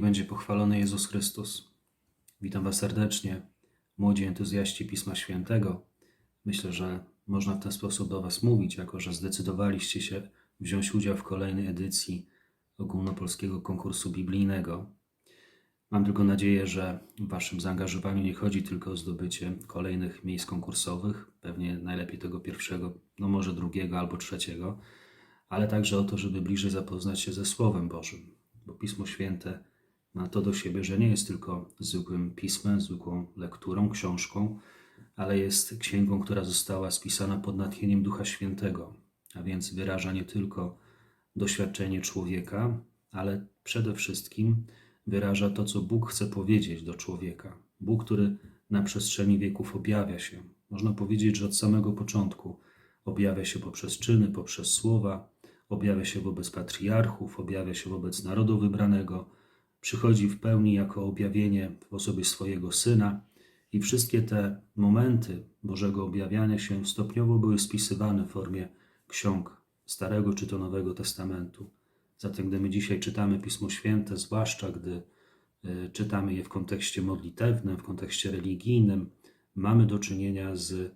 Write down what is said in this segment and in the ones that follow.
Będzie pochwalony Jezus Chrystus. Witam Was serdecznie, młodzi entuzjaści Pisma Świętego. Myślę, że można w ten sposób do Was mówić, jako że zdecydowaliście się wziąć udział w kolejnej edycji ogólnopolskiego konkursu biblijnego. Mam tylko nadzieję, że w Waszym zaangażowaniu nie chodzi tylko o zdobycie kolejnych miejsc konkursowych, pewnie najlepiej tego pierwszego, no może drugiego albo trzeciego, ale także o to, żeby bliżej zapoznać się ze Słowem Bożym, bo Pismo Święte ma to do siebie, że nie jest tylko zwykłym pismem, zwykłą lekturą, książką, ale jest księgą, która została spisana pod natchnieniem Ducha Świętego, a więc wyraża nie tylko doświadczenie człowieka, ale przede wszystkim wyraża to, co Bóg chce powiedzieć do człowieka. Bóg, który na przestrzeni wieków objawia się. Można powiedzieć, że od samego początku objawia się poprzez czyny, poprzez słowa, objawia się wobec patriarchów, objawia się wobec narodu wybranego, przychodzi w pełni jako objawienie w osobie swojego syna i wszystkie te momenty Bożego objawiania się stopniowo były spisywane w formie ksiąg Starego czy to Nowego Testamentu. Zatem, gdy my dzisiaj czytamy Pismo Święte, zwłaszcza gdy y, czytamy je w kontekście modlitewnym, w kontekście religijnym, mamy do czynienia z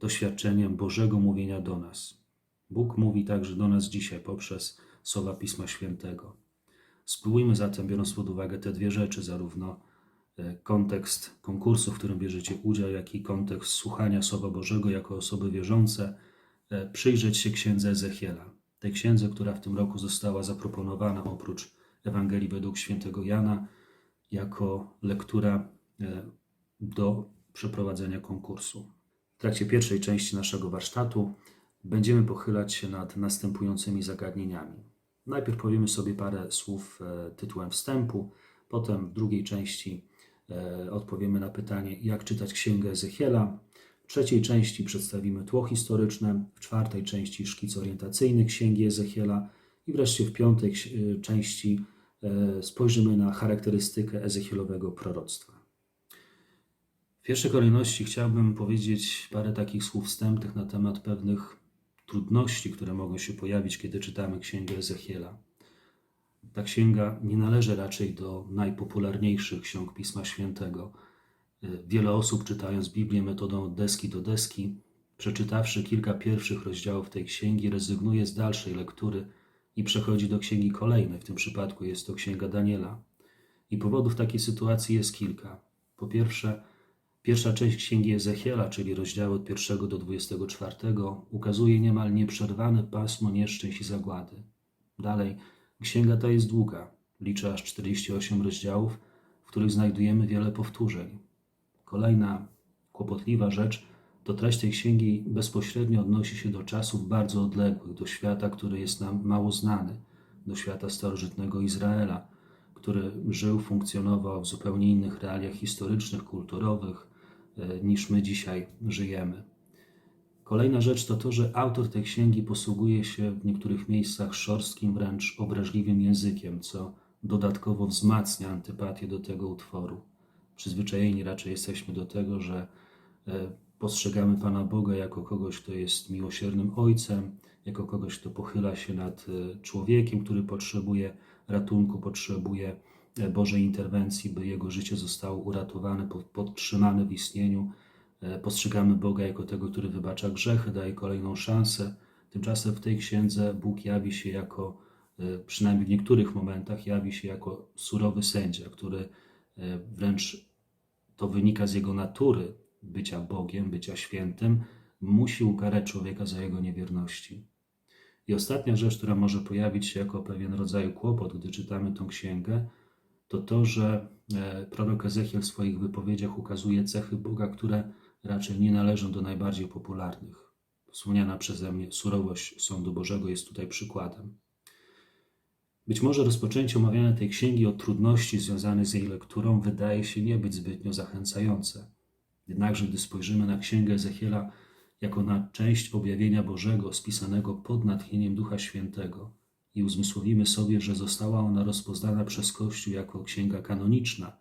doświadczeniem Bożego mówienia do nas. Bóg mówi także do nas dzisiaj poprzez słowa Pisma Świętego. Spróbujmy zatem, biorąc pod uwagę te dwie rzeczy, zarówno e, kontekst konkursu, w którym bierzecie udział, jak i kontekst słuchania Słowa Bożego jako osoby wierzące, e, przyjrzeć się księdze Ezechiela. Tej księdze, która w tym roku została zaproponowana oprócz Ewangelii według świętego Jana, jako lektura e, do przeprowadzenia konkursu. W trakcie pierwszej części naszego warsztatu będziemy pochylać się nad następującymi zagadnieniami. Najpierw powiemy sobie parę słów e, tytułem wstępu, potem w drugiej części e, odpowiemy na pytanie, jak czytać Księgę Ezechiela. W trzeciej części przedstawimy tło historyczne, w czwartej części szkic orientacyjny Księgi Ezechiela i wreszcie w piątej ksi- części e, spojrzymy na charakterystykę ezechielowego proroctwa. W pierwszej kolejności chciałbym powiedzieć parę takich słów wstępnych na temat pewnych trudności, które mogą się pojawić, kiedy czytamy Księgę Ezechiela. Ta księga nie należy raczej do najpopularniejszych ksiąg Pisma Świętego. Wiele osób czytając Biblię metodą od deski do deski, przeczytawszy kilka pierwszych rozdziałów tej księgi, rezygnuje z dalszej lektury i przechodzi do księgi kolejnej. W tym przypadku jest to księga Daniela. I powodów takiej sytuacji jest kilka. Po pierwsze, Pierwsza część księgi Ezechiela, czyli rozdziały od 1 do 24, ukazuje niemal nieprzerwane pasmo nieszczęść i zagłady. Dalej, księga ta jest długa, liczy aż 48 rozdziałów, w których znajdujemy wiele powtórzeń. Kolejna kłopotliwa rzecz to treść tej księgi bezpośrednio odnosi się do czasów bardzo odległych, do świata, który jest nam mało znany, do świata starożytnego Izraela, który żył, funkcjonował w zupełnie innych realiach historycznych, kulturowych niż my dzisiaj żyjemy. Kolejna rzecz to to, że autor tej księgi posługuje się w niektórych miejscach szorstkim, wręcz obraźliwym językiem, co dodatkowo wzmacnia antypatię do tego utworu. Przyzwyczajeni raczej jesteśmy do tego, że e, postrzegamy Pana Boga jako kogoś, kto jest miłosiernym Ojcem, jako kogoś, kto pochyla się nad e, człowiekiem, który potrzebuje ratunku, potrzebuje e, Bożej interwencji, by jego życie zostało uratowane, po- podtrzymane w istnieniu. E, Postrzegamy Boga jako tego, który wybacza grzechy, daje kolejną szansę. Tymczasem w tej księdze Bóg jawi się jako, e, przynajmniej w niektórych momentach, jawi się jako surowy sędzia, który e, wręcz to wynika z jego natury bycia Bogiem, bycia świętym, musi ukarać człowieka za jego niewierności. I ostatnia rzecz, która może pojawić się jako pewien rodzaj kłopot, gdy czytamy tą księgę, to to, że e, prorok Ezechiel w swoich wypowiedziach ukazuje cechy Boga, które raczej nie należą do najbardziej popularnych. Wspomniana przeze mnie surowość sądu Bożego jest tutaj przykładem. Być może rozpoczęcie omawiania tej księgi od trudności związanych z jej lekturą wydaje się nie być zbytnio zachęcające. Jednakże, gdy spojrzymy na księgę Ezechiela jako na część objawienia Bożego spisanego pod natchnieniem Ducha Świętego i uzmysłowimy sobie, że została ona rozpoznana przez Kościół jako księga kanoniczna,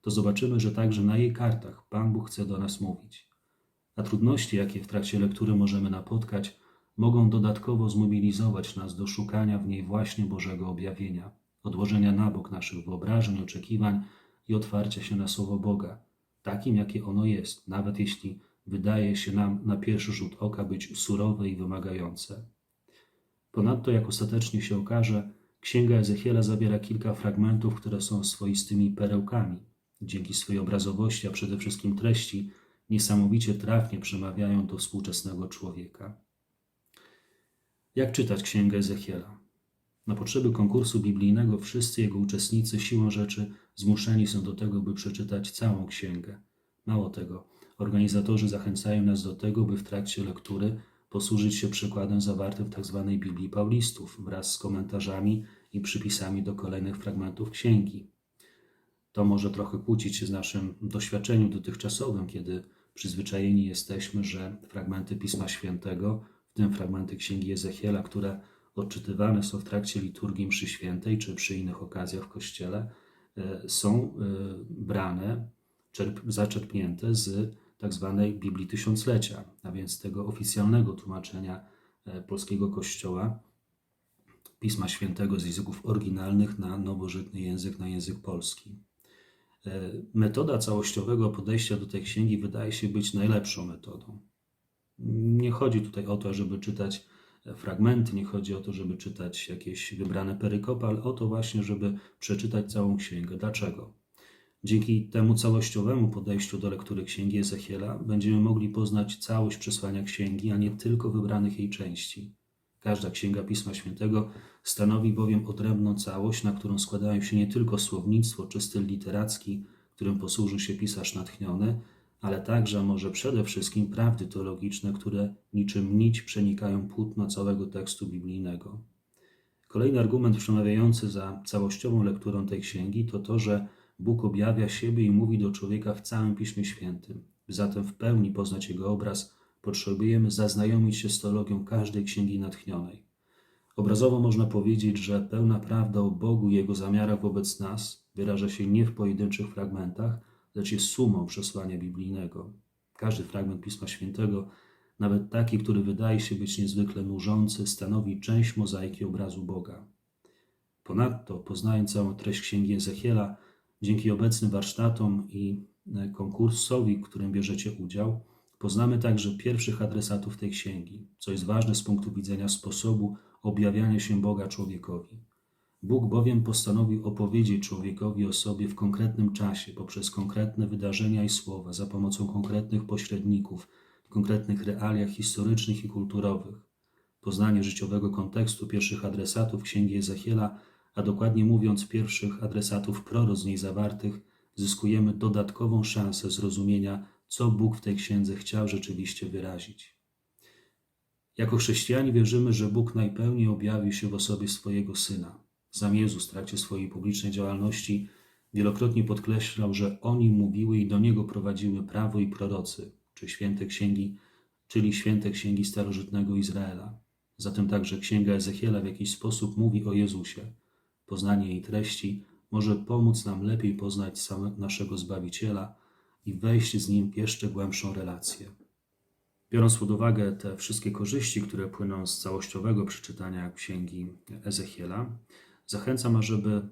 to zobaczymy, że także na jej kartach Pan Bóg chce do nas mówić. A trudności, jakie w trakcie lektury możemy napotkać, mogą dodatkowo zmobilizować nas do szukania w niej właśnie Bożego objawienia, odłożenia na bok naszych wyobrażeń, oczekiwań i otwarcia się na Słowo Boga, takim jakie ono jest, nawet jeśli wydaje się nam na pierwszy rzut oka być surowe i wymagające. Ponadto, jak ostatecznie się okaże, Księga Ezechiela zawiera kilka fragmentów, które są swoistymi perełkami. Dzięki swojej obrazowości, a przede wszystkim treści, niesamowicie trafnie przemawiają do współczesnego człowieka. Jak czytać Księgę Ezechiela? Na potrzeby konkursu biblijnego wszyscy jego uczestnicy siłą rzeczy zmuszeni są do tego, by przeczytać całą księgę. Mało tego, organizatorzy zachęcają nas do tego, by w trakcie lektury posłużyć się przykładem zawartym w tzw. Biblii Paulistów wraz z komentarzami i przypisami do kolejnych fragmentów księgi. To może trochę kłócić się z naszym doświadczeniem dotychczasowym, kiedy przyzwyczajeni jesteśmy, że fragmenty Pisma Świętego, w tym fragmenty Księgi Ezechiela, które odczytywane są w trakcie liturgii mszy świętej czy przy innych okazjach w Kościele, e, są e, brane, zaczerpnięte z tak zwanej Biblii Tysiąclecia, a więc tego oficjalnego tłumaczenia e, polskiego Kościoła, Pisma Świętego z języków oryginalnych na nowożytny język, na język polski. Metoda całościowego podejścia do tej księgi wydaje się być najlepszą metodą. Nie chodzi tutaj o to, żeby czytać fragmenty, nie chodzi o to, żeby czytać jakieś wybrane perykopy, ale o to właśnie, żeby przeczytać całą księgę. Dlaczego? Dzięki temu całościowemu podejściu do lektury księgi Ezechiela będziemy mogli poznać całość przesłania księgi, a nie tylko wybranych jej części. Każda księga Pisma Świętego stanowi bowiem odrębną całość, na którą składają się nie tylko słownictwo czy styl literacki, którym posłużył się pisarz natchniony, ale także, może przede wszystkim, prawdy teologiczne, które niczym nić przenikają płótno całego tekstu biblijnego. Kolejny argument przemawiający za całościową lekturą tej księgi to to, że Bóg objawia siebie i mówi do człowieka w całym Piśmie Świętym. Zatem w pełni poznać Jego obraz potrzebujemy zaznajomić się z teologią każdej księgi natchnionej. Obrazowo można powiedzieć, że pełna prawda o Bogu i Jego zamiarach wobec nas wyraża się nie w pojedynczych fragmentach, lecz jest sumą przesłania biblijnego. Każdy fragment Pisma Świętego, nawet taki, który wydaje się być niezwykle nużący, stanowi część mozaiki obrazu Boga. Ponadto, poznając całą treść Księgi Ezechiela, dzięki obecnym warsztatom i e, konkursowi, w którym bierzecie udział, poznamy także pierwszych adresatów tej księgi, co jest ważne z punktu widzenia sposobu objawiania się Boga człowiekowi. Bóg bowiem postanowił opowiedzieć człowiekowi o sobie w konkretnym czasie, poprzez konkretne wydarzenia i słowa, za pomocą konkretnych pośredników, w konkretnych realiach historycznych i kulturowych. Poznanie życiowego kontekstu pierwszych adresatów Księgi Ezechiela, a dokładnie mówiąc pierwszych adresatów proroc z niej zawartych, zyskujemy dodatkową szansę zrozumienia, co Bóg w tej księdze chciał rzeczywiście wyrazić. Jako chrześcijanie wierzymy, że Bóg najpełniej objawił się w osobie swojego Syna, sam Jezus w trakcie swojej publicznej działalności wielokrotnie podkreślał, że oni mówiły i do Niego prowadziły prawo i prorocy, czy święte księgi, czyli święte księgi starożytnego Izraela. Zatem także księga Ezechiela w jakiś sposób mówi o Jezusie. Poznanie jej treści może pomóc nam lepiej poznać samego naszego Zbawiciela i wejść z Nim w jeszcze głębszą relację. Biorąc pod uwagę te wszystkie korzyści, które płyną z całościowego przeczytania księgi Ezechiela, Zachęcam, ażeby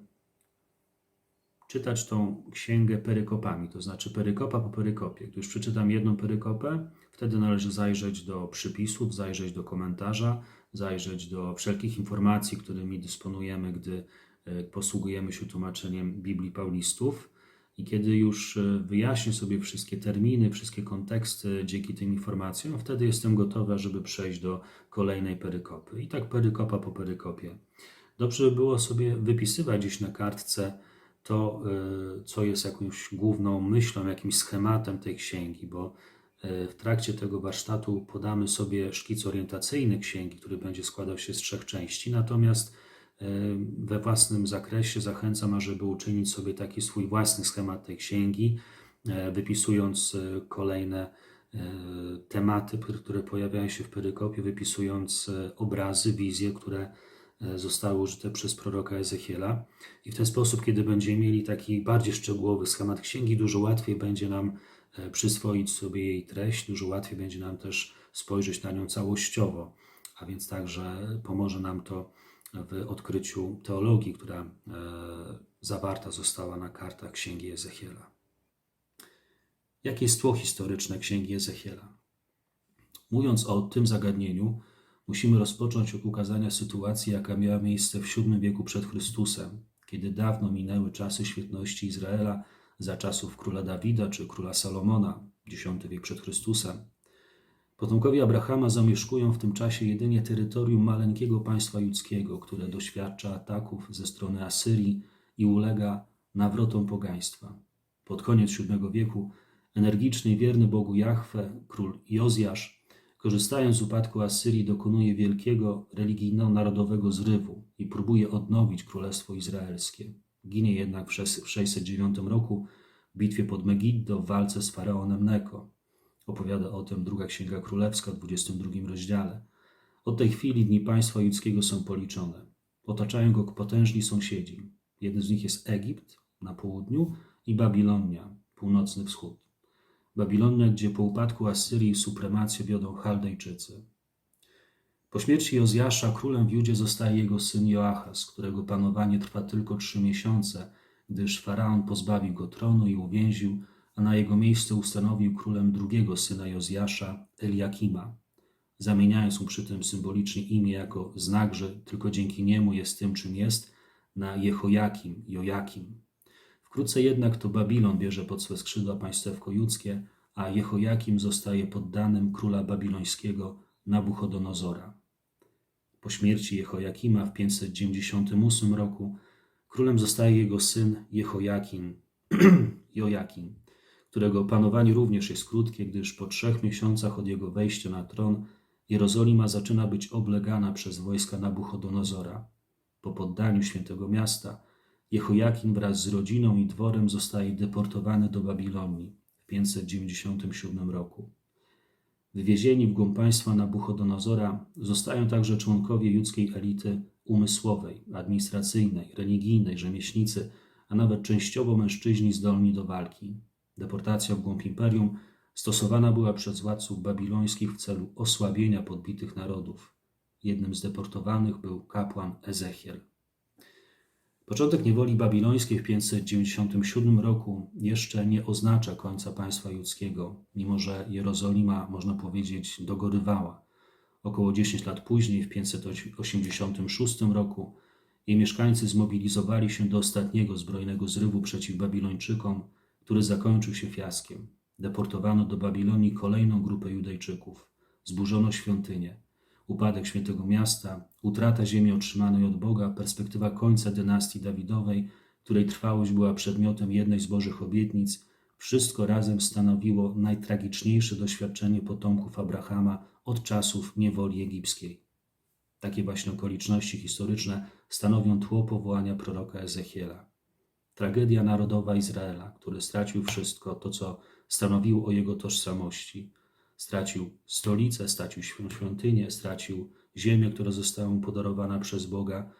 czytać tą księgę perykopami, to znaczy perykopa po perykopie. Gdy już przeczytam jedną perykopę, wtedy należy zajrzeć do przypisów, zajrzeć do komentarza, zajrzeć do wszelkich informacji, którymi dysponujemy, gdy e, posługujemy się tłumaczeniem Biblii Paulistów. I kiedy już e, wyjaśnię sobie wszystkie terminy, wszystkie konteksty dzięki tym informacjom, wtedy jestem gotowy, żeby przejść do kolejnej perykopy. I tak perykopa po perykopie. Dobrze by było sobie wypisywać gdzieś na kartce to, e, co jest jakąś główną myślą, jakimś schematem tej księgi, bo w trakcie tego warsztatu podamy sobie szkic orientacyjny księgi, który będzie składał się z trzech części, natomiast e, we własnym zakresie zachęcam, ażeby uczynić sobie taki swój własny schemat tej księgi, wypisując kolejne tematy, które pojawiają się w perykopie, wypisując obrazy, wizje, które E, zostały użyte przez proroka Ezechiela. I w ten sposób, kiedy będziemy mieli taki bardziej szczegółowy schemat księgi, dużo łatwiej będzie nam e, przyswoić sobie jej treść, dużo łatwiej będzie nam też spojrzeć na nią całościowo, a więc także pomoże nam to w odkryciu teologii, która e, zawarta została na kartach Księgi Ezechiela. Jakie jest tło historyczne Księgi Ezechiela? Mówiąc o tym zagadnieniu, musimy rozpocząć od ukazania sytuacji, jaka miała miejsce w VII wieku przed Chrystusem, kiedy dawno minęły czasy świetności Izraela za czasów króla Dawida czy króla Salomona, X wiek przed Chrystusem. Potomkowie Abrahama zamieszkują w tym czasie jedynie terytorium maleńkiego państwa judzkiego, które doświadcza ataków ze strony Asyrii i ulega nawrotom pogaństwa. Pod koniec VII wieku energiczny i wierny Bogu Jahwe, król Jozjasz, korzystając z upadku Asyrii, dokonuje wielkiego religijno-narodowego zrywu i próbuje odnowić królestwo izraelskie. Ginie jednak w 609 roku w bitwie pod Megiddo w walce z faraonem Neko. Opowiada o tym druga Księga Królewska w 22 rozdziale. Od tej chwili dni państwa judzkiego są policzone. Otaczają go potężni sąsiedzi. Jeden z nich jest Egipt na południu i Babilonia, północny wschód. Babilonia, gdzie po upadku Asyrii supremację wiodą Chaldejczycy. Po śmierci Jozjasza królem w Judzie zostaje jego syn Joachaz, którego panowanie trwa tylko trzy miesiące, gdyż faraon pozbawił go tronu i uwięził, a na jego miejsce ustanowił królem drugiego syna Jozjasza, Eliakima, zamieniając mu przy tym symbolicznie imię jako znak, że tylko dzięki niemu jest tym, czym jest, na Jehojakim, Jojakim. Wkrótce jednak to Babilon bierze pod swe skrzydła państewko judzkie, a Jehojakim zostaje poddanym króla babilońskiego Nabuchodonozora. Po śmierci Jehojakima w 598 roku królem zostaje jego syn Jehojakim, Jojakim, którego panowanie również jest krótkie, gdyż po trzech miesiącach od jego wejścia na tron Jerozolima zaczyna być oblegana przez wojska Nabuchodonozora. Po poddaniu świętego miasta Jehojakim wraz z rodziną i dworem zostaje deportowany do Babilonii w 597 roku. Wywiezieni w głąb państwa Nabuchodonozora zostają także członkowie judzkiej elity umysłowej, administracyjnej, religijnej, rzemieślnicy, a nawet częściowo mężczyźni zdolni do walki. Deportacja w głąb imperium stosowana była przez władców babilońskich w celu osłabienia podbitych narodów. Jednym z deportowanych był kapłan Ezechiel. Początek niewoli babilońskiej w 597 roku jeszcze nie oznacza końca państwa judzkiego, mimo że Jerozolima, można powiedzieć, dogorywała. Około 10 lat później, w 586 roku, jej mieszkańcy zmobilizowali się do ostatniego zbrojnego zrywu przeciw Babilończykom, który zakończył się fiaskiem. Deportowano do Babilonii kolejną grupę Judejczyków. Zburzono świątynię upadek świętego miasta, utrata ziemi otrzymanej od Boga, perspektywa końca dynastii Dawidowej, której trwałość była przedmiotem jednej z Bożych obietnic, wszystko razem stanowiło najtragiczniejsze doświadczenie potomków Abrahama od czasów niewoli egipskiej. Takie właśnie okoliczności historyczne stanowią tło powołania proroka Ezechiela. Tragedia narodowa Izraela, który stracił wszystko to, co stanowiło o jego tożsamości – Stracił stolicę, stracił świątynię, stracił ziemię, która została mu podarowana przez Boga.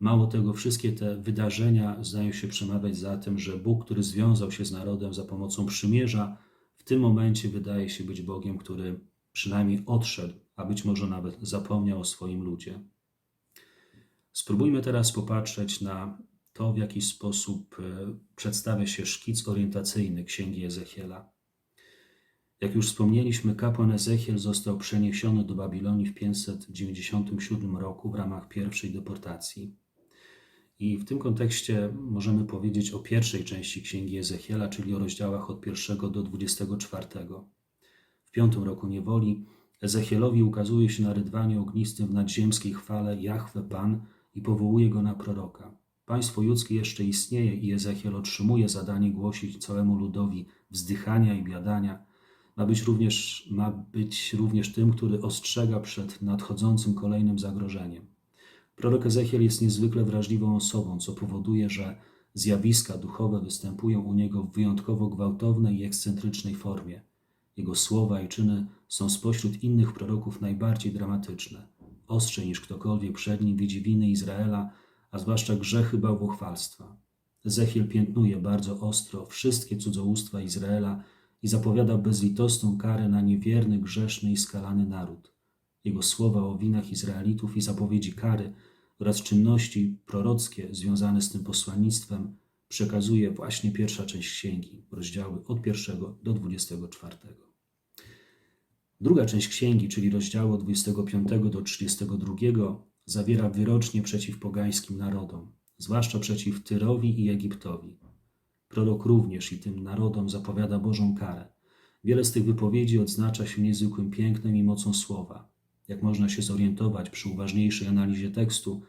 Mało tego, wszystkie te wydarzenia zdają się przemawiać za tym, że Bóg, który związał się z narodem za pomocą przymierza, w tym momencie wydaje się być Bogiem, który przynajmniej odszedł, a być może nawet zapomniał o swoim ludzie. Spróbujmy teraz popatrzeć na to, w jaki sposób e, przedstawia się szkic orientacyjny księgi Ezechiela. Jak już wspomnieliśmy, kapłan Ezechiel został przeniesiony do Babilonii w 597 roku w ramach pierwszej deportacji. I w tym kontekście możemy powiedzieć o pierwszej części księgi Ezechiela, czyli o rozdziałach od 1 do 24. W piątym roku niewoli Ezechielowi ukazuje się na rydwanie ognistym w nadziemskiej chwale Jahwe Pan i powołuje go na proroka. Państwo ludzkie jeszcze istnieje i Ezechiel otrzymuje zadanie głosić całemu ludowi wzdychania i biadania – ma być również, ma być również tym, który ostrzega przed nadchodzącym kolejnym zagrożeniem. Prorok Ezechiel jest niezwykle wrażliwą osobą, co powoduje, że zjawiska duchowe występują u niego w wyjątkowo gwałtownej i ekscentrycznej formie. Jego słowa i czyny są spośród innych proroków najbardziej dramatyczne. Ostrzej niż ktokolwiek przed nim widzi winy Izraela, a zwłaszcza grzechy bałwochwalstwa. Ezechiel piętnuje bardzo ostro wszystkie cudzołóstwa Izraela i zapowiada bezlitosną karę na niewierny, grzeszny i skalany naród. Jego słowa o winach Izraelitów i zapowiedzi kary oraz czynności prorockie związane z tym posłannictwem przekazuje właśnie pierwsza część księgi, rozdziały od 1 do 24. Druga część księgi, czyli rozdziały od 25 do 32, zawiera wyrocznie przeciw pogańskim narodom, zwłaszcza przeciw Tyrowi i Egiptowi. Prorok również i tym narodom zapowiada Bożą karę. Wiele z tych wypowiedzi odznacza się niezwykłym pięknem i mocą słowa. Jak można się zorientować przy uważniejszej analizie tekstu,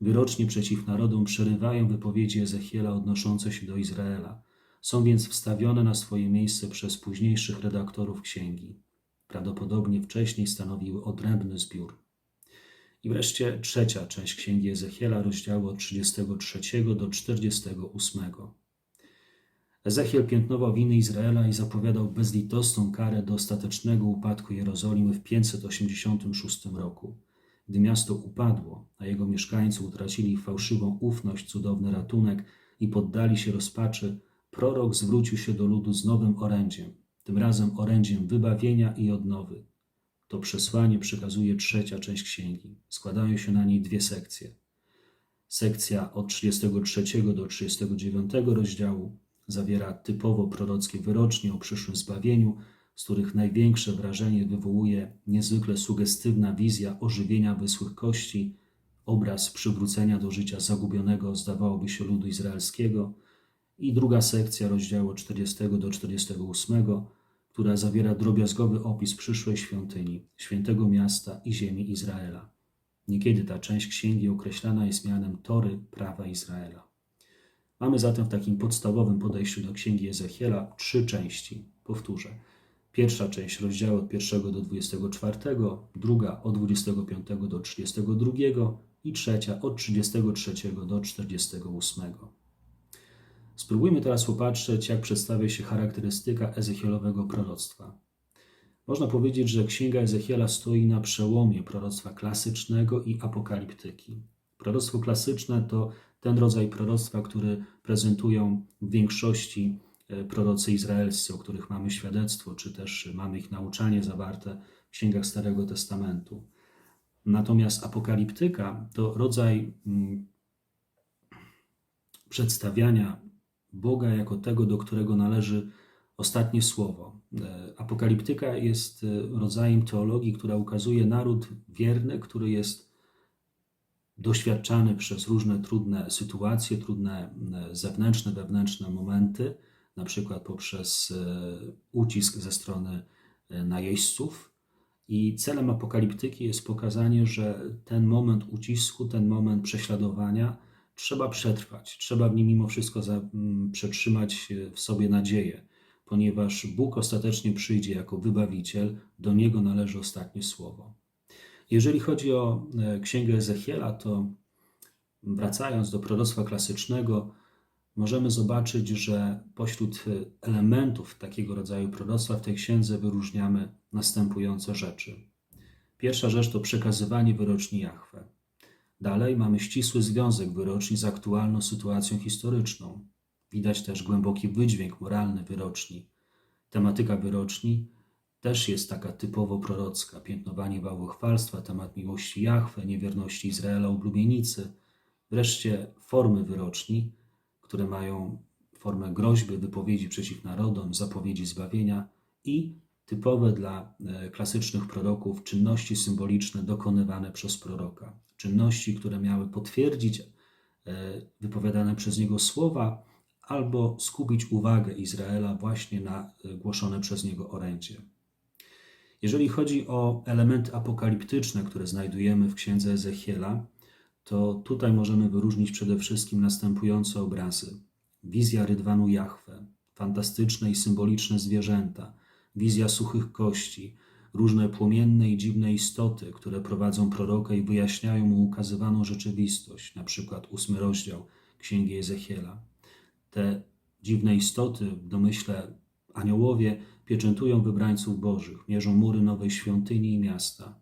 wyrocznie przeciw narodom przerywają wypowiedzi Ezechiela odnoszące się do Izraela. Są więc wstawione na swoje miejsce przez późniejszych redaktorów księgi. Prawdopodobnie wcześniej stanowiły odrębny zbiór. I wreszcie trzecia część księgi Ezechiela, rozdziału od 33 do 48. Ezechiel piętnował winy Izraela i zapowiadał bezlitosną karę do ostatecznego upadku Jerozolimy w 586 roku. Gdy miasto upadło, a jego mieszkańcy utracili fałszywą ufność, cudowny ratunek i poddali się rozpaczy, prorok zwrócił się do ludu z nowym orędziem, tym razem orędziem wybawienia i odnowy. To przesłanie przekazuje trzecia część księgi. Składają się na niej dwie sekcje. Sekcja od 33 do 39 rozdziału zawiera typowo prorockie wyrocznie o przyszłym zbawieniu, z których największe wrażenie wywołuje niezwykle sugestywna wizja ożywienia wysłych kości, obraz przywrócenia do życia zagubionego, zdawałoby się, ludu izraelskiego, i druga sekcja rozdziału 40 do 48, która zawiera drobiazgowy opis przyszłej świątyni, świętego miasta i ziemi Izraela. Niekiedy ta część księgi określana jest mianem Tory prawa Izraela. Mamy zatem w takim podstawowym podejściu do księgi Ezechiela trzy części. Powtórzę. Pierwsza część rozdziału od 1 do 24, druga od 25 do 32 i trzecia od 33 do 48. Spróbujmy teraz popatrzeć, jak przedstawia się charakterystyka ezechielowego proroctwa. Można powiedzieć, że księga Ezechiela stoi na przełomie proroctwa klasycznego i apokaliptyki. Proroctwo klasyczne to ten rodzaj proroctwa, który prezentują w większości e, prorocy izraelscy, o których mamy świadectwo, czy też mamy ich nauczanie zawarte w księgach Starego Testamentu. Natomiast apokaliptyka to rodzaj mm, przedstawiania Boga jako tego, do którego należy ostatnie słowo. E, apokaliptyka jest e, rodzajem teologii, która ukazuje naród wierny, który jest doświadczany przez różne trudne sytuacje, trudne e, zewnętrzne, wewnętrzne momenty, na przykład poprzez ucisk ze strony najeźdźców. I celem apokaliptyki jest pokazanie, że ten moment ucisku, ten moment prześladowania trzeba przetrwać, trzeba w nim mimo wszystko za, przetrzymać w sobie nadzieję, ponieważ Bóg ostatecznie przyjdzie jako wybawiciel, do niego należy ostatnie słowo. Jeżeli chodzi o e, księgę Ezechiela, to wracając do proroctwa klasycznego, możemy zobaczyć, że pośród elementów takiego rodzaju proroctwa w tej księdze wyróżniamy następujące rzeczy. Pierwsza rzecz to przekazywanie wyroczni Jahwe. Dalej mamy ścisły związek wyroczni z aktualną sytuacją historyczną. Widać też głęboki wydźwięk moralny wyroczni. Tematyka wyroczni też jest taka typowo prorocka. Piętnowanie bałwochwalstwa, temat miłości Jahwe, niewierności Izraela, ublubienicy. Wreszcie formy wyroczni, które mają formę groźby, wypowiedzi przeciw narodom, zapowiedzi zbawienia i typowe dla e, klasycznych proroków czynności symboliczne dokonywane przez proroka. Czynności, które miały potwierdzić e, wypowiadane przez niego słowa albo skupić uwagę Izraela właśnie na e, głoszone przez niego orędzie. Jeżeli chodzi o elementy apokaliptyczne, które znajdujemy w księdze Ezechiela, to tutaj możemy wyróżnić przede wszystkim następujące obrazy. Wizja rydwanu Jahwe, fantastyczne i symboliczne zwierzęta, wizja suchych kości, różne płomienne i dziwne istoty, które prowadzą proroka i wyjaśniają mu ukazywaną rzeczywistość, na przykład ósmy rozdział Księgi Ezechiela. Te dziwne istoty, w domyśle aniołowie, pieczętują wybrańców bożych, mierzą mury nowej świątyni i miasta.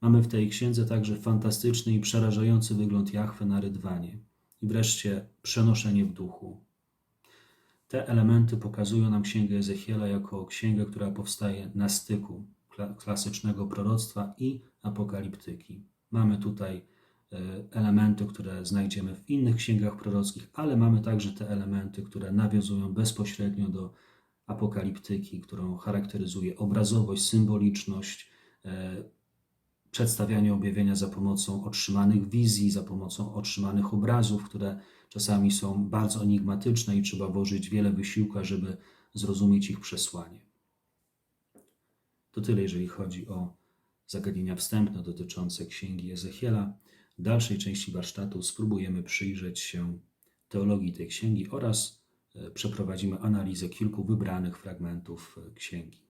Mamy w tej księdze także fantastyczny i przerażający wygląd Jachwę na rydwanie i wreszcie przenoszenie w duchu. Te elementy pokazują nam Księgę Ezechiela jako księgę, która powstaje na styku klasycznego proroctwa i apokaliptyki. Mamy tutaj e, elementy, które znajdziemy w innych księgach prorockich, ale mamy także te elementy, które nawiązują bezpośrednio do apokaliptyki, którą charakteryzuje obrazowość, symboliczność, e, przedstawianie objawienia za pomocą otrzymanych wizji, za pomocą otrzymanych obrazów, które czasami są bardzo enigmatyczne i trzeba włożyć wiele wysiłku, żeby zrozumieć ich przesłanie. To tyle, jeżeli chodzi o zagadnienia wstępne dotyczące księgi Ezechiela. W dalszej części warsztatu spróbujemy przyjrzeć się teologii tej księgi oraz przeprowadzimy analizę kilku wybranych fragmentów e, księgi.